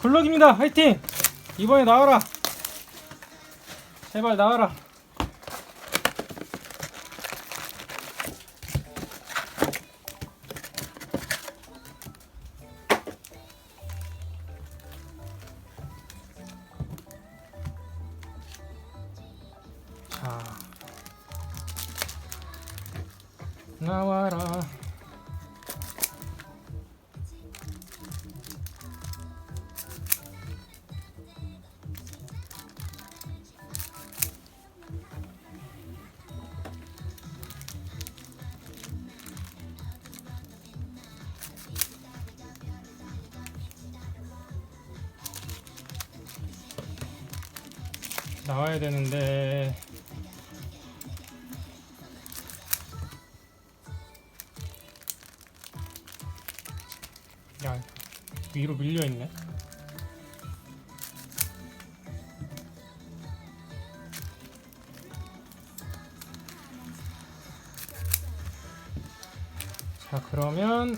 굴럭입니다. 화이팅! 이번에 나와라. 제발 나와라. 나와야 되는데 야 위로 밀려 있네. 자 그러면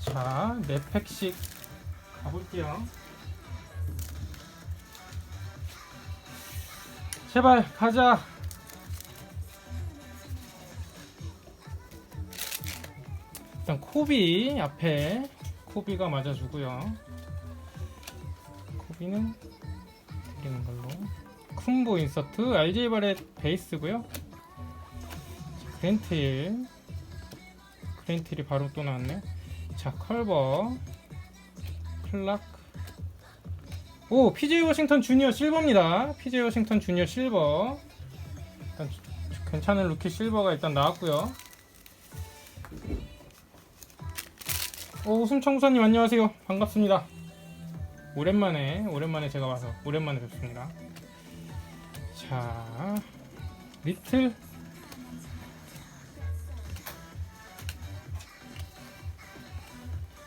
자네 팩씩 가볼게요. 제발 가자. 일단 코비 앞에 코비가 맞아주고요. 코비는 드리는 걸로. 쿤보 인서트 RJ 바렛 베이스고요. 자, 그랜트일 그랜트일이 바로 또 나왔네요. 자 컬버 플락 오 PJ 워싱턴 주니어 실버입니다. PJ 워싱턴 주니어 실버. 일단 주- 괜찮은 루키 실버가 일단 나왔고요. 오 웃음청소님 안녕하세요. 반갑습니다. 오랜만에 오랜만에 제가 와서 오랜만에 뵙습니다. 자 리틀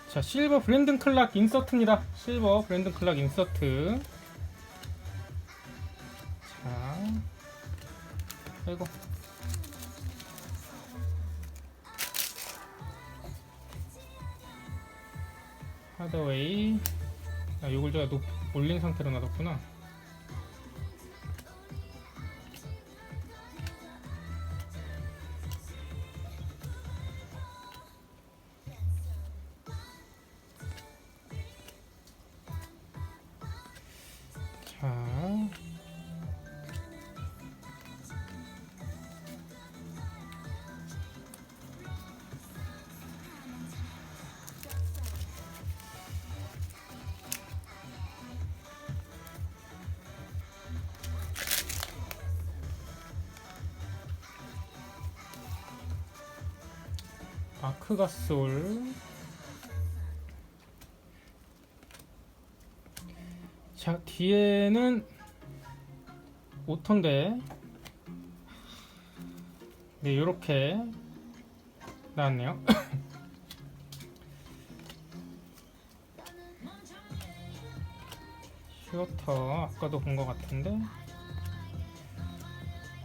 자 실버 브랜든 클락 인서트입니다. 실버 브랜든 클락 인서트. 자, 아이고. 하더웨이. 아, 요걸 제가 높, 올린 상태로 놔뒀구나. 아크가 솔. 자 뒤에는 5톤데. 네 요렇게 나왔네요. 슈어터 아까도 본 것 같은데.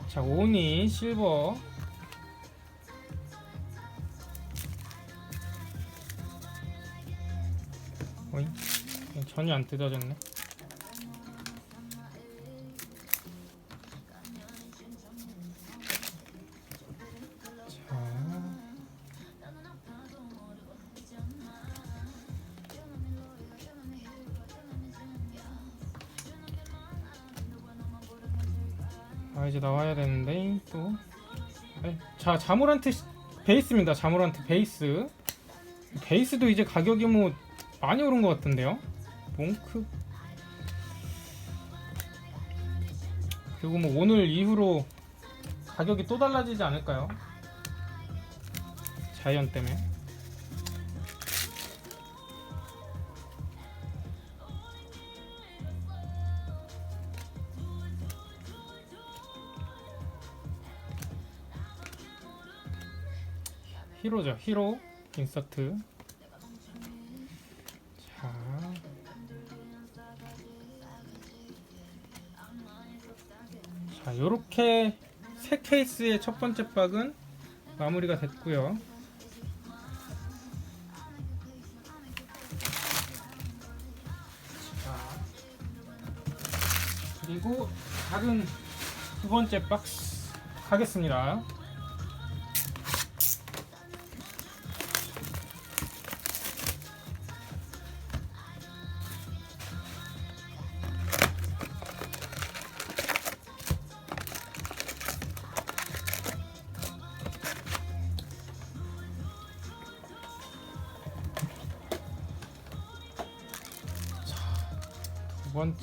자 오니 실버 전혀 안 뜯어졌네 자. 아 이제 나와야 되는데 또. 네. 자 자모란트 시- 베이스입니다. 자모란트 베이스. 베이스도 이제 가격이 뭐 많이 오른 것 같은데요. 몽크. 그리고 뭐 오늘 이후로 가격이 또 달라지지 않을까요? 자이언 때문에. 히로죠. 히로 인서트. 자, 요렇게 세 케이스의 첫 번째 박은 마무리가 됐고요. 자, 그리고 작은 두 번째 박스 가겠습니다.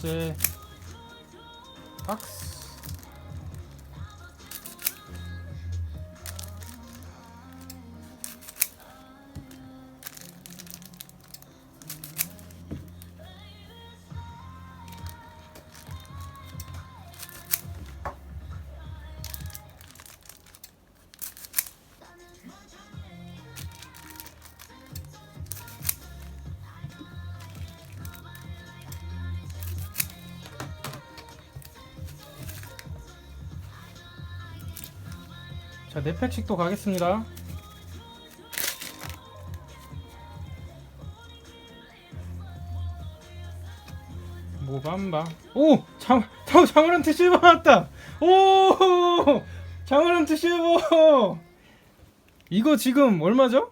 두 자, 네 팩씩 또 가겠습니다. 모밤바. 오! 장, 장, 장어란트 실버 나왔다! 오! 장어란트 실버! 이거 지금 얼마죠?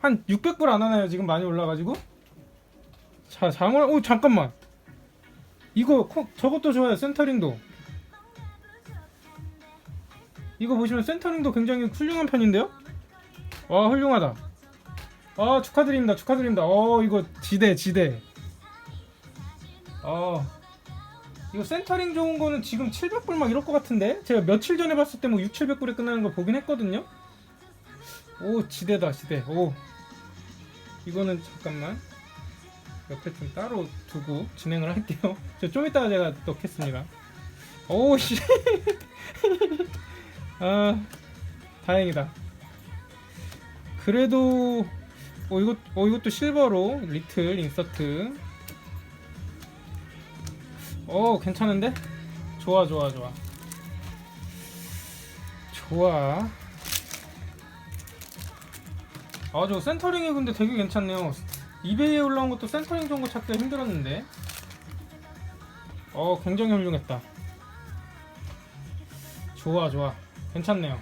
한 600불 안 하나요? 지금 많이 올라가지고? 자, 장어, 오, 잠깐만. 이거, 코, 저것도 좋아요. 센터링도. 이거 보시면 센터링도 굉장히 훌륭한 편인데요? 와 훌륭하다. 아 축하드립니다 축하드립니다. 어 이거 지대 지대. 어 이거 센터링 좋은 거는 지금 700불 막 이럴 것 같은데? 제가 며칠 전에 봤을 때 뭐 6, 700불에 끝나는 거 보긴 했거든요? 오 지대다 지대. 오. 이거는 잠깐만. 옆에 좀 따로 두고 진행을 할게요. 저 좀 이따가 제가 넣겠습니다. 오씨 아 다행이다. 그래도 어 이것 어 이것도 실버로 리틀 인서트. 어 괜찮은데? 좋아 좋아 좋아. 좋아. 아저 센터링이 근데 되게 괜찮네요. 이베이에 올라온 것도 센터링 거 찾기가 힘들었는데. 어 굉장히 훌륭했다. 좋아 좋아. 괜찮네요.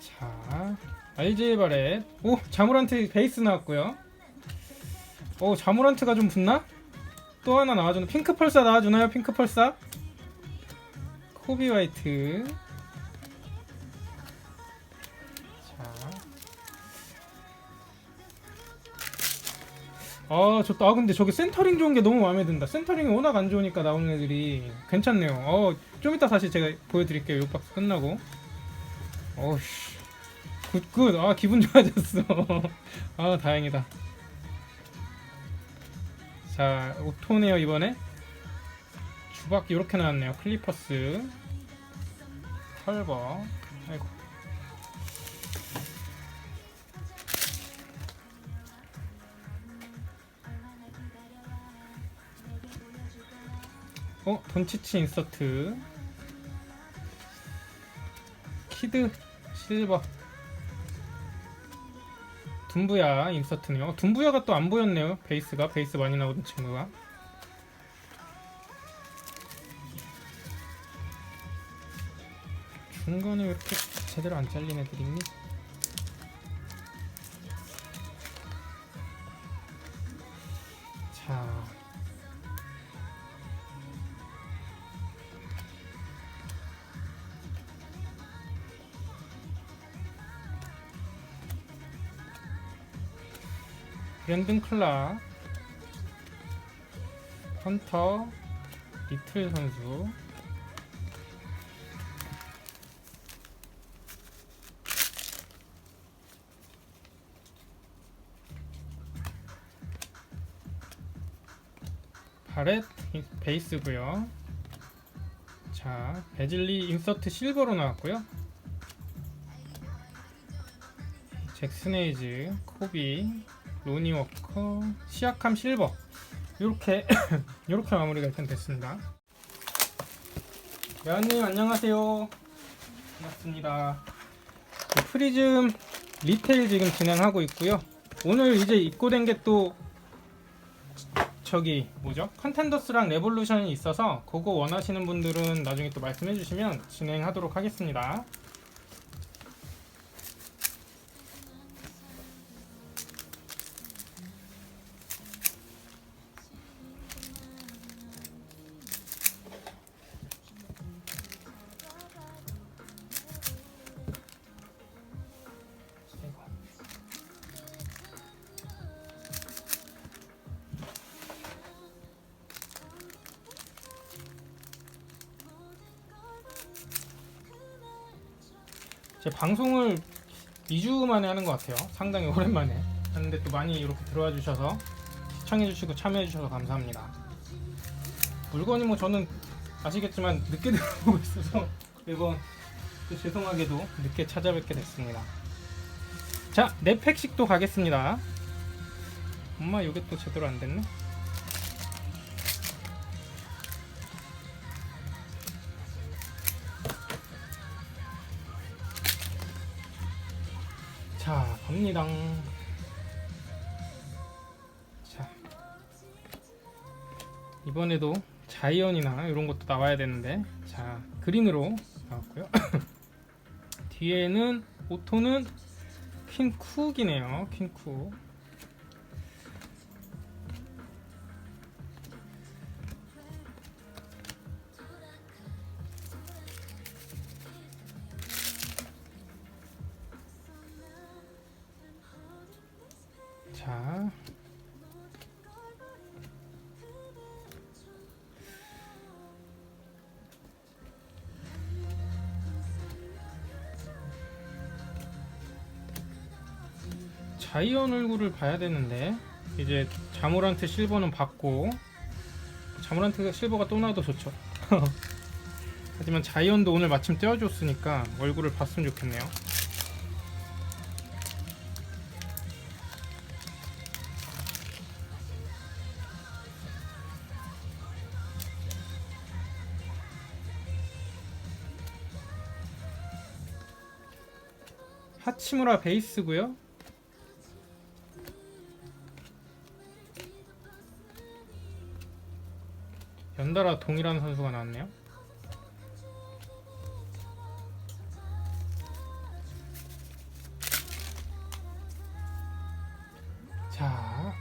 자, RJ 바렛. 오, 자모란트 베이스 나왔고요. 오, 자모란트가 좀 붙나? 또 하나 나와주는 핑크 펄사 나와주나요? 핑크 펄사? 코비 화이트. 아, 좋다. 아, 근데 저기 센터링 좋은 게 너무 마음에 든다. 센터링이 워낙 안 좋으니까 나오는 애들이 괜찮네요. 어, 좀 이따 다시 제가 보여드릴게요. 요 박스 끝나고. 어우씨. 굿, 굿. 아, 기분 좋아졌어. 아, 다행이다. 자, 오토네요, 이번에. 주박 이렇게 나왔네요. 클리퍼스. 털버. 아이고. 어, 돈치치 인서트. 키드 실버. 둠부야 인서트네요. 둠부야가 또 안 보였네요. 베이스가 베이스 많이 나오던 친구가. 중간에 왜 이렇게 제대로 안 잘린 애들 있니? 랜든 클락, 헌터, 리틀 선수, 바렛 베이스고요. 자, 베즐리 인서트 실버로 나왔고요. 잭스네이즈, 코비, 로니 워커, 시아캄 실버 이렇게 이렇게 마무리가 일단 됐습니다. 야님 안녕하세요. 반갑습니다. 그 프리즘 리테일 지금 진행하고 있고요. 오늘 이제 입고된 게 또 저기 뭐죠? 컨텐더스랑 레볼루션이 있어서 그거 원하시는 분들은 나중에 또 말씀해 주시면 진행하도록 하겠습니다. 방송을 2주 만에 하는 것 같아요. 상당히 오랜만에 하는데 또 많이 이렇게 들어와 주셔서 시청해 주시고 참여해 주셔서 감사합니다. 물건이 뭐 저는 아시겠지만 늦게 들어오고 있어서 이번 또 죄송하게도 늦게 찾아뵙게 됐습니다. 자, 네 팩씩 또 가겠습니다. 엄마 이게 또 제대로 안 됐네. 갑니다. 자, 이번에도 자이언이나 이런 것도 나와야 되는데, 자, 그린으로 나왔고요. 뒤에는 오토는 퀸쿡이네요. 퀸쿡. 자이언 얼굴을 봐야 되는데 이제 자모란트 실버는 받고 자모란트 실버가 또 나와도 좋죠. 하지만 자이언도 오늘 마침 떼어줬으니까 얼굴을 봤으면 좋겠네요. 하치무라 베이스고요. 연달아 동일한 선수가 나왔네요. 자,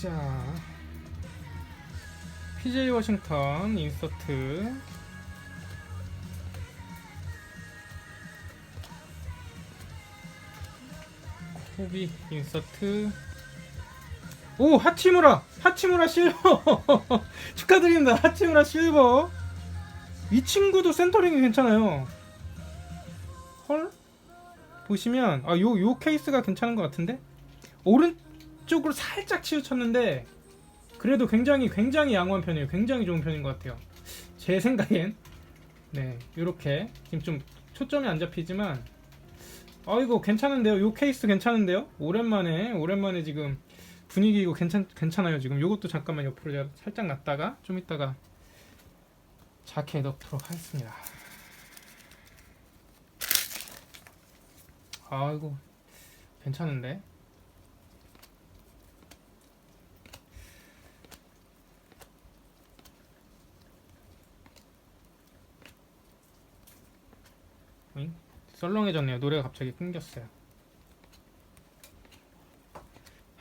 자, PJ 워싱턴 인서트. 코비 인서트. 오 하치무라. 하치무라 실버. 축하드립니다. 하치무라 실버. 이 친구도 센터링이 괜찮아요. 헐? 보시면 아요 요 케이스가 괜찮은 것 같은데? 오른쪽으로 살짝 치우쳤는데 그래도 굉장히 굉장히 양호한 편이에요. 굉장히 좋은 편인 것 같아요. 제 생각엔. 네 이렇게. 지금 좀 초점이 안 잡히지만. 아이고 괜찮은데요? 요 케이스 괜찮은데요? 오랜만에 오랜만에 지금 분위기 이거 괜찮 괜찮아요 지금. 요것도 잠깐만 옆으로 제가 살짝 놨다가 좀 이따가 자켓에 넣도록 하겠습니다. 아이고 괜찮은데? 썰렁해졌네요. 노래가 갑자기 끊겼어요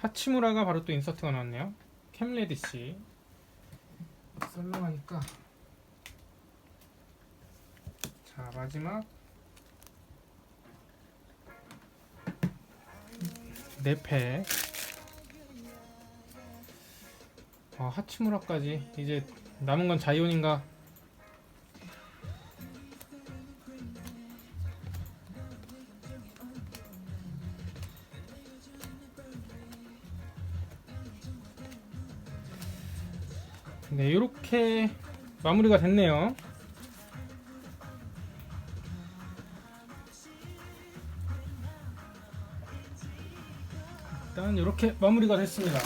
하치무라가 바로 또 인서트가 나왔네요. 캠레디씨. 썰렁하니까. 자, 마지막. 네패. 아, 하치무라까지. 이제 남은 건 자이온인가? 네, 이렇게 마무리가 됐네요. 일단 이렇게 마무리가 됐습니다.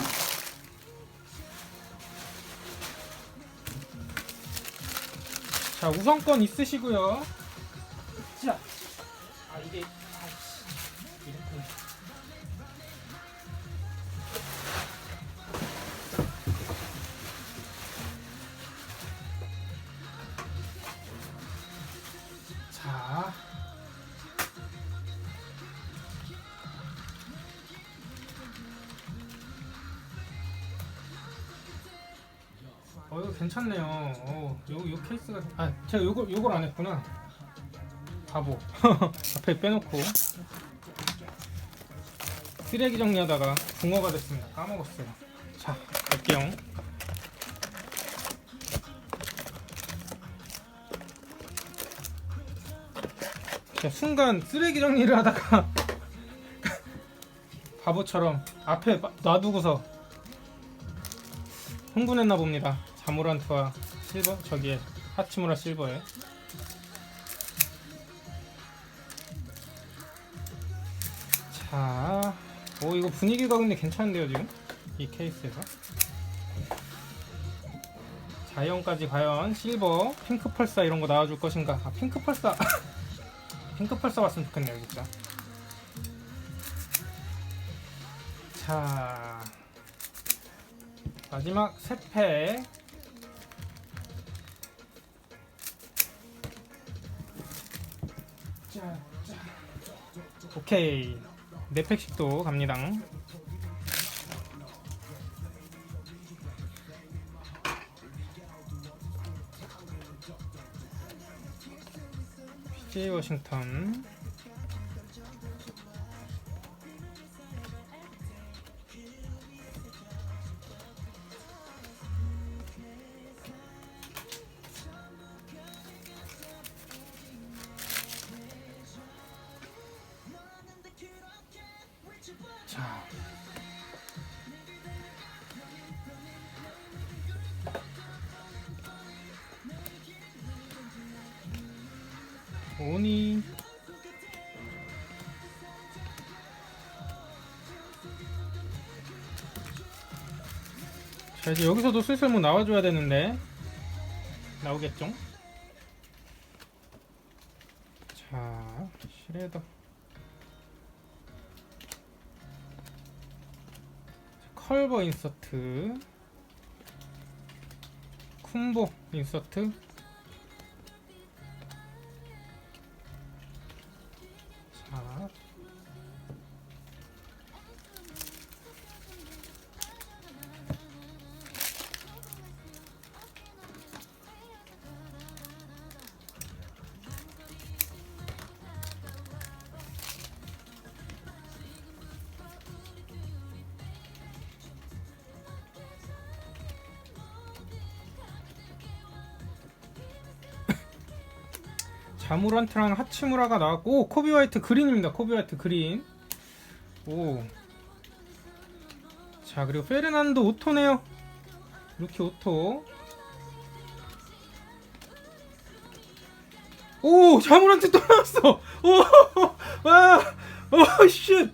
자, 우선권 있으시고요. 자. 어, 이거 괜찮네요. 어, 요, 요 케이스가. 아, 제가 요걸, 요걸 안 했구나. 바보. 앞에 빼놓고. 쓰레기 정리하다가 붕어가 됐습니다. 까먹었어요. 자, 갈게요. 순간 쓰레기 정리를 하다가 바보처럼 앞에 마- 놔두고서 흥분했나 봅니다. 자모란트와 실버? 저기에 하치무라 실버에. 자, 오 이거 분위기가 근데 괜찮은데요 지금? 이 케이스에서 자이언까지 과연 실버, 핑크 펄사 이런 거 나와줄 것인가? 아 핑크 펄사 핑크 펄사 왔으면 좋겠네요 진짜. 자 마지막 세패 자, 자. 오케이 네 팩씩도 갑니다 PJ 워싱턴 오니. 자 이제 여기서도 슬슬 뭐 나와줘야 되는데. 나오겠죠? 자 시레더 컬버 인서트. 쿤보 인서트 자무란트랑 하치무라가 나왔고 오, 코비 화이트 그린입니다. 코비 화이트 그린. 오. 자 그리고 페르난도 오토네요. 루키 오토. 오 자무란트 또 나왔어. 오, 와, 오 슛.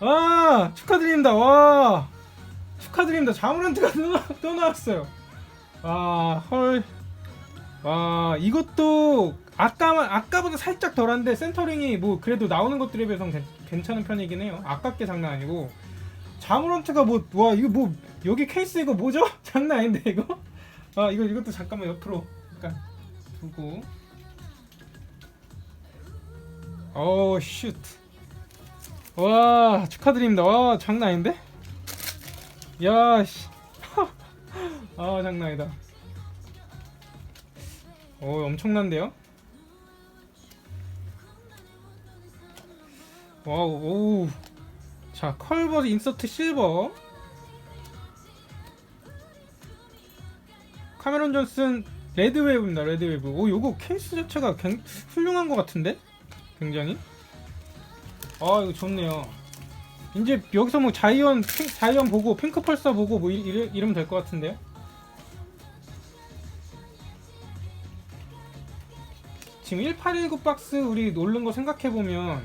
아 축하드립니다. 와 축하드립니다. 자무란트가 또 나왔어요. 아 헐. 와 이것도 아까 아까보다 살짝 덜한데 센터링이 뭐 그래도 나오는 것들에 비해서는 괜- 괜찮은 편이긴 해요. 아깝게 장난 아니고 자무런트가 뭐 와 이거 뭐 여기 케이스 이거 뭐죠? 장난 아닌데 이거? 아 이거 이것도 잠깐만 옆으로 잠깐 두고 오 슛. 와 축하드립니다. 와 장난 아닌데? 야 씨. 아 장난 아니다. 오 엄청난데요? 와우 오우. 자 컬버 인서트 실버. 카메론 존슨 레드웨이브입니다 레드웨이브. 오 요거 케이스 자체가 굉, 훌륭한 것 같은데? 굉장히? 아 이거 좋네요. 이제 여기서 뭐 자이언 핑, 자이언 보고 핑크 펄서 보고 뭐 이, 이러, 이러면 될 것 같은데요 지금 1819 박스 우리 오른 거 생각해보면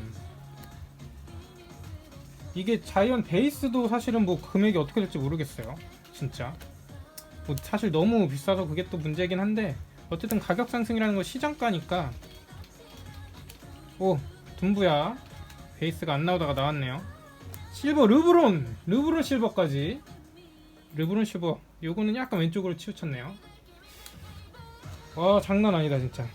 이게 자이언 베이스도 사실은 뭐 금액이 어떻게 될지 모르겠어요. 진짜. 뭐 사실 너무 비싸서 그게 또 문제긴 한데 어쨌든 가격 상승이라는 건 시장가니까. 오 둠부야. 베이스가 안 나오다가 나왔네요. 실버 르브론! 르브론 실버까지. 르브론 실버. 요거는 약간 왼쪽으로 치우쳤네요. 와 장난 아니다 진짜